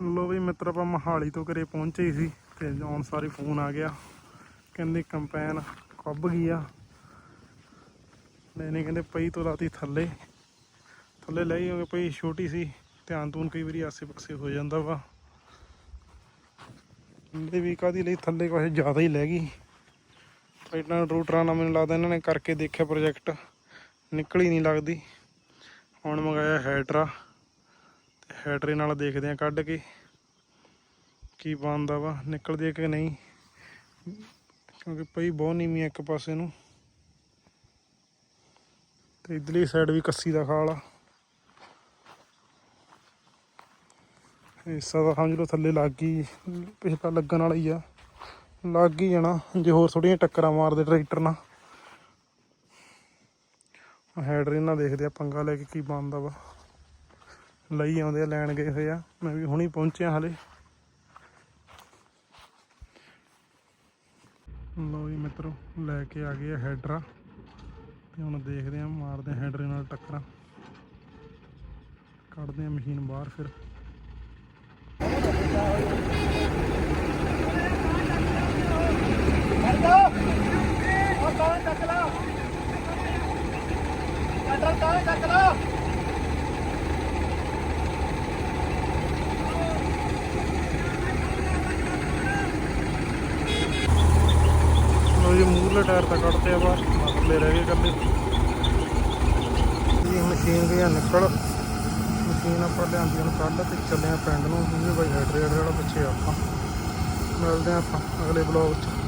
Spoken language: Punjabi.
ਲੋ ਵੀ ਮਿੱਤਰ ਆਪਾਂ ਮਹਾਲੀ ਤੋਂ ਘਰੇ ਪਹੁੰਚੇ ਹੀ ਸੀ ਤੇ ਆਉਣ ਸਾਰੇ ਫੋਨ ਆ ਗਿਆ। ਕਹਿੰਦੇ ਕੰਪੈਨ ਕੱਬ ਗਈ ਆ ਨਹੀਂ, ਕਹਿੰਦੇ ਪਈ ਤੋਂ ਰਾਤੀ ਥੱਲੇ। ਥੱਲੇ ਲੈ ਹੋਗੇ ਪਈ ਛੋਟੀ ਸੀ। ਧਿਆਨ ਤੂਨ ਕਈ ਵਾਰੀ ਆਸੇ ਪਾਸੇ ਹੋ ਜਾਂਦਾ ਵਾ। ਇਹ ਵੀ ਕਾਦੀ ਲਈ ਥੱਲੇ ਕੁਛ ਜ਼ਿਆਦਾ ਹੀ ਲੈ ਗਈ। ਇਹਨਾਂ ਰੂਟਰਾਂ ਨਾਲ ਮੈਨੂੰ ਲੱਗਦਾ ਇਹਨਾਂ ਨੇ ਕਰਕੇ ਦੇਖਿਆ ਪ੍ਰੋਜੈਕਟ ਨਿਕਲ ਹੀ ਨਹੀਂ ਲੱਗਦੀ। ਹੁਣ ਮੰਗਾਇਆ ਹੈਟਰਾ ਹੈਡਰੇ ਨਾਲ ਦੇਖਦੇ ਆ ਕੱਢ ਕੇ ਕੀ ਬਣਦਾ ਵਾ, ਨਿਕਲਦੀ ਹੈ ਕਿ ਨਹੀਂ। ਕਿਉਂਕਿ ਪਈ ਬਹੁਤ ਨੀਵੀਂ ਇੱਕ ਪਾਸੇ ਨੂੰ। ਤੇ ਇਧਰਲੀ ਸਾਈਡ ਵੀ ਕੱਸੀ ਦਾ ਖਾਲ ਆ। ਹਿੱਸਾ ਤਾਂ ਸਮਝ ਲਓ ਥੱਲੇ ਲੱਗ ਗਈ, ਪਿਛਲਾ ਲੱਗਣ ਵਾਲਾ ਹੀ ਆ। ਲੱਗ ਹੀ ਜਾਣਾ, ਜੇ ਹੋਰ ਥੋੜੀਆਂ ਟੱਕਰਾਂ ਮਾਰਦੇ ਟਰੈਕਟਰ ਨਾਲ। ਹੈਡਰ ਇਹਨਾਂ ਦੇਖਦੇ ਆ ਪੰਗਾ ਲੈ ਕੇ ਕੀ ਬਣਦਾ ਵਾ। ਲਈ ਆਉਂਦੇ ਆ, ਲੈਣ ਗਏ ਹੋਏ ਆ। ਮੈਂ ਵੀ ਹੁਣੀ ਪਹੁੰਚਿਆ ਹਲੇ। ਲੋ ਜੀ ਮਿੱਤਰੋ, ਲੈ ਕੇ ਆ ਗਏ ਆ ਹੈਡਰਾ। ਤੇ ਹੁਣ ਦੇਖਦੇ ਆ, ਮਾਰਦੇ ਆ ਨਾਲ ਟੱਕਰਾਂ। ਕੱਢਦੇ ਆ ਮਸ਼ੀਨ ਬਾਹਰ ਫਿਰ। ਲੋ ਜੀ ਮੂਹਰਲੇ ਟਾਇਰ ਤਾਂ ਕੱਢਦੇ ਆ ਬਾਹਰ ਮਗਰਲੇ ਰਹਿ ਗਏ ਕੱਲੇ ਇਹ ਮਸ਼ੀਨ ਗਈ ਆ ਨਿਕਲ। ਮਸ਼ੀਨ ਆਪਾਂ ਲਿਆਂਦੀ ਨੂੰ ਕੱਢ ਤੇ ਚੱਲੇ ਆ ਪਿੰਡ ਨੂੰ। ਇਹ ਬਾਈ ਹੈਡਰੇਟ ਵਾਲਾ ਪਿੱਛੇ ਆਪਾਂ। ਮਿਲਦੇ ਆ ਆਪਾਂ ਅਗਲੇ ਬਲੌਗ 'ਚ।